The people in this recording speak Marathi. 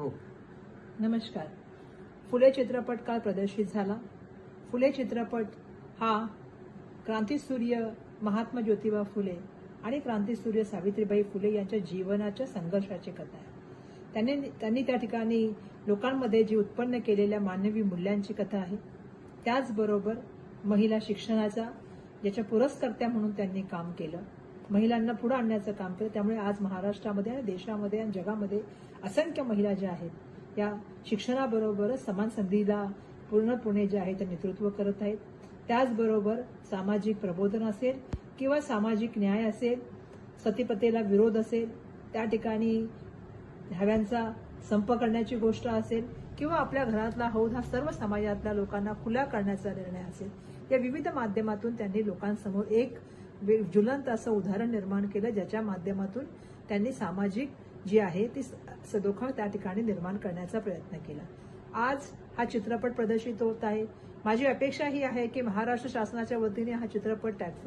हो. नमस्कार. फुले चित्रपट काल प्रदर्शित झाला. फुले चित्रपट हा क्रांतीसूर्य महात्मा ज्योतिबा फुले आणि क्रांतीसूर्य सावित्रीबाई फुले यांच्या जीवनाच्या संघर्षाची कथा आहे. त्यांनी त्यांनी त्या ठिकाणी लोकांमध्ये जी उत्पन्न केलेल्या मानवी मूल्यांची कथा आहे त्याचबरोबर महिला शिक्षणाचा ज्याच्या पुरस्कर्त्या म्हणून त्यांनी काम केलं. महिलांना पुढे आणण्याचं काम केलं. त्यामुळे आज महाराष्ट्रामध्ये आणि देशामध्ये आणि जगामध्ये असंख्य महिला ज्या आहेत या शिक्षणाबरोबरच समान संधीला पूर्णपणे जे आहे ते नेतृत्व करत आहेत. त्याचबरोबर सामाजिक प्रबोधन असेल किंवा सामाजिक न्याय असेल सतीपतेला विरोध असेल त्या ठिकाणी हव्यांचा संप करण्याची गोष्ट असेल किंवा आपल्या घरातला हौद हा सर्व समाजातल्या लोकांना खुला करण्याचा निर्णय असेल या विविध माध्यमातून त्यांनी लोकांसमोर एक ज्वलंत असं उदाहरण निर्माण केलं ज्याच्या माध्यमातून त्यांनी सामाजिक जी आहे ती सदोखळ त्या ठिकाणी निर्माण करण्याचा प्रयत्न केला. आज हा चित्रपट प्रदर्शित होत आहे. माझी अपेक्षा ही आहे की महाराष्ट्र शासनाच्या वतीने हा चित्रपट टॅक्स